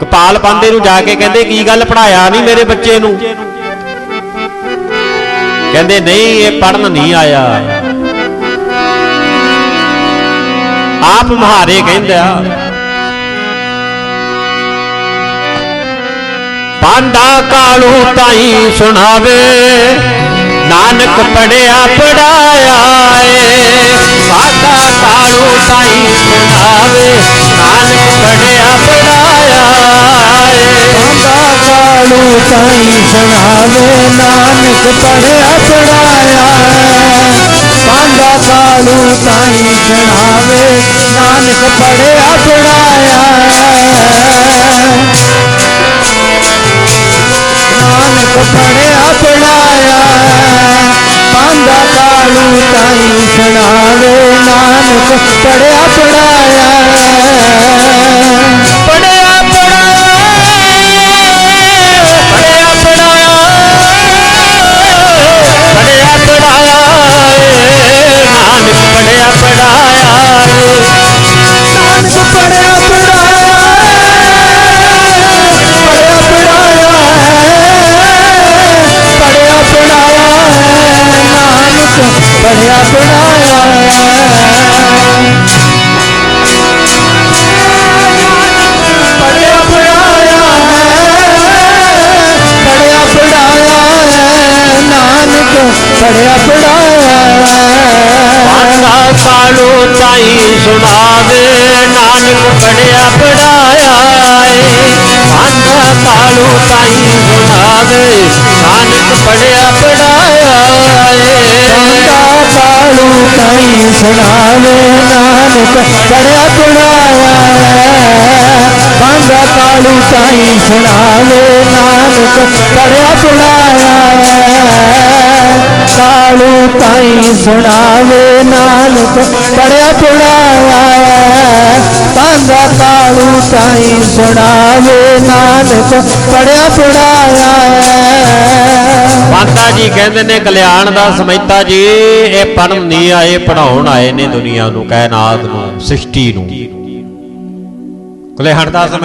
ਕਪਾਲ ਪਾਂਦੇ ਨੂੰ ਜਾ ਕੇ ਕਹਿੰਦੇ, ਕੀ ਗੱਲ ਪੜਾਇਆ ਨਹੀਂ ਮੇਰੇ ਬੱਚੇ ਨੂੰ? ਕਹਿੰਦੇ, ਨਹੀਂ, ਇਹ ਪੜਨ ਨਹੀਂ ਆਇਆ। ਆਪ ਮਹਾਰੇ ਕਹਿੰਦਾ, ਪਾਂਡਾ ਕਾਲੂ ਤਾਈ ਸੁਣਾਵੇ, ਨਾਨਕ ਪੜਿਆ ਪੜਾਇਆ ਏ। ਪਾਂਡਾ ਕਾਲੂ ਤਾਈ ਸੁਣਾਵੇ ਕਾਲੂ ਸੁਣਾਵੇ ਨਾਨਕ ਪੜਿਆ ਪੜਾਇਆ ਪਾਂਦਾ ਕਾਲੂ ਤਾਈ ਸੁਣਾਵੇ ਨਾਨਕ ਪੜਿਆ ਪੜਾਇਆ ਨਾਨਕ ਪੜਿਆ ਪੜਾਇਆ ਪਾਂਦਾ ਕਾਲੂ ਤਾਈ ਸੁਣਾਵੇ ਨਾਨਕ ਪੜਿਆ ਪੜਾਇਆ ਪੜਿਆ ਪੜਾਇਆ। ਪਾਂਡਾ ਕਾਲੂ ਤਾਈ ਸੁਣਾਵੇ ਨਾਨਕ ਪੜਿਆ ਪੜਾਇਆ ਏ। ਪਾਂਡਾ ਕਾਲੂ ਤਾਈ ਸੁਣਾਵੇ ਨਾਨਕ ਪੜਿਆ ਪੜਾਇਆ ਏ। ਪਾਂਡਾ ਕਾਲੂ ਤਾਈ ਸੁਣਾਵੇ ਨਾਨਕ ਪੜਿਆ ਪੜਾਇਆ ਪਾਂਡਾ ਕਾਲੂ ਤਾਈ ਸੁਣਾਵੇ ਨਾਨਕ ਪੜਿਆ ਪੜਾਇਆ ਤਾਈ ਸੁਣਾਵੇ ਨਾਨਕ, ਪੜਿਆ ਪੜਾਇਆ ਪਾਂਡਾ ਕਾਲੂ ਤਾਈ ਸੁਣਾਵੇ ਨਾਨਕ, ਪੜਿਆ ਪੜਾਇਆ ਮਾਤਾ ਜੀ ਕਹਿੰਦੇ ਨੇ, ਕਲਿਆਣ ਦਾ ਸਮੈਤਾ ਜੀ, ਇਹ ਪੜਨ ਨਹੀਂ ਆਏ ਪੜਾਉਣ ਆਏ ਨੇ ਦੁਨੀਆ ਨੂੰ, ਕਾਇਨਾਤ ਨੂੰ, ਸ੍ਰਿਸ਼ਟੀ ਨੂੰ। ਕਲਿਆਣ ਦਾ ਸਮੈ